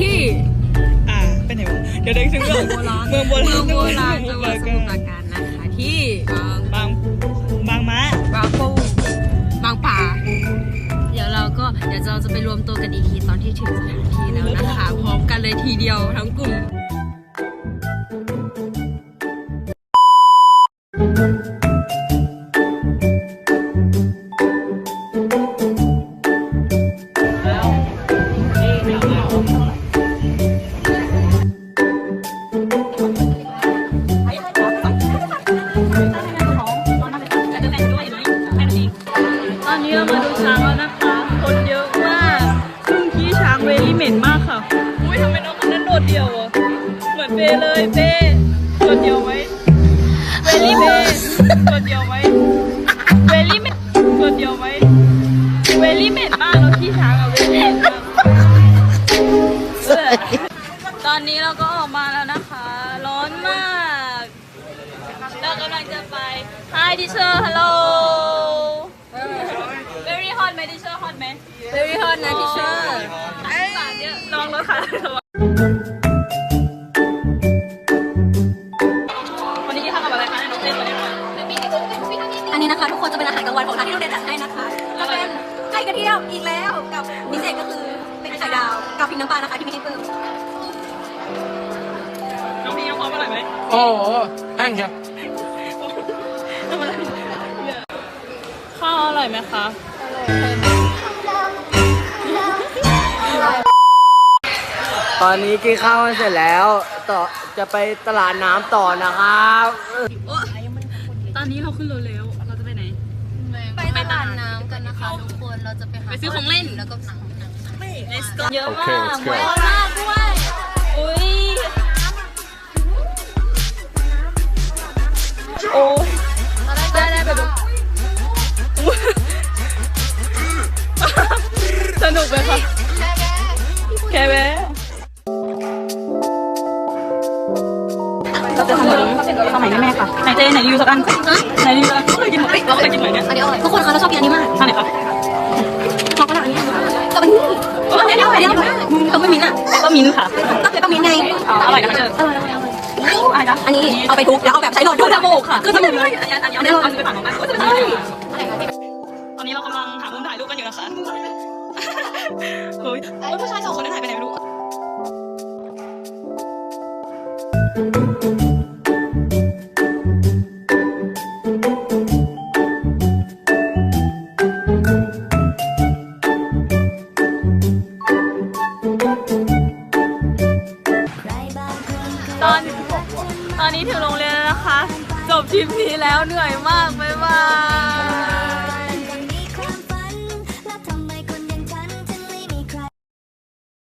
ที่ อ่าเป็นไงวะเดี๋ยวเด็กถึงเรื่องโบราณเมืองโบราณเมืองโบราณเมืจัองงโบหวัราดณสมุทรปราการนะคะที่บางบางบางม้าบางปูบางป่า เดี๋ยวเราก็เดี๋ยวเราจะไปรวมตัวกันอีกทีตอนที่ถึงสถานที่แล้วนะคะ พร้อมกันเลยทีเดียวทั้งกลุ่ม ตอนนี้เรามาดูช้างแล้วนะคะ คนเยอะมากซึ่งขี้ช้างเวลี่เหม็นมากค่ะ อุ้ยทำไมน้องคนนั้นโดดเดี่ยวอะ เหมือนเปเลยเปโดดเดี่ยวไว้เวลี่เปโดดเดี่ยวไว้เวลี่เหม็นโดดเดี่ยวไว้เวลี่เหม็นมากแล้วขี้ช้างอะเวลี่เหม็นมากตอนนี้เราก็ออกมาแล้วนะคะ ร้อนมาก เรากำลังจะไป Hi teacher hello very hot ไหม teacher hot ไหม very hot นะพี่เชอร์สารเยอะลองรถค่ะวันนี้กินข้าวกับอะไรคะในน้องเต้นวันนี้อันนี้นะคะทุกคนจะเป็นอาหารกลางวันของทางที่โรงเรียนจัดให้นะคะจะเป็นไก่กระเทียมอีกแล้วกับพิเศษก็คือเป็นไข่ดาวกับพริกน้ำปลานะคะที่ไม่ใช่เพิ่มน้องพี่ยังพร้อมอร่อยไหมโอ้โหแห้งครับ ร่อยไหมคะตอนนี้กินข้าวกันเสร็จแล้ว ต่อจะไปตลาดน้ำต่อนะครับ ตอนนี้เราขึ้นรถแล้ว เราจะไปไหน ไปตลาดน้ำกันนะคะทุกคน เราจะไปหาไปซื้อของเล่นแล้วก็หนัง Let's go เยอะโอมาเคก let's go เยอะมากด้วย แค่แว้เราจะทำแบบสมัยแม่ๆค่ะไหนเจไหนรีวิวสักอันไหนรีวิวสักอันเคยกินไหมเราเคยกินไหมเนี่ยอันนี้อร่อยทุกคนคะเราชอบกินอันนี้มากอันไหนคะชอบกระดาษอันนี้กับอันนี้อันนี้อร่อยอันนี้อร่อยกับไม่มิ้นอะก็มิ้นท์ค่ะก็เป็นปลามิ้นไงอร่อยนะคะเชิญอร่อยอร่อยอร่อยอะไรนะอันนี้เอาไปทุบแล้วเอาแบบใช้หลอดดูดูจจมูมูกกค่ะค่ะคือจมูกเลยอันนี้อันนี้อันนี้เราจะไปฝั่งของบ้านก่อนจะไปตอนนี้เรากำลังหามุมถ่ายรูปกันอยู่นะคะ เฮ้ยผู้ชายสองคนนั้นหายไปไหนไม่รู้ ตอนตอนนี้ถึงโรงเรียนแล้วนะคะ จบทริปนี้แล้วเหนื่อยมากบ๊ายบาย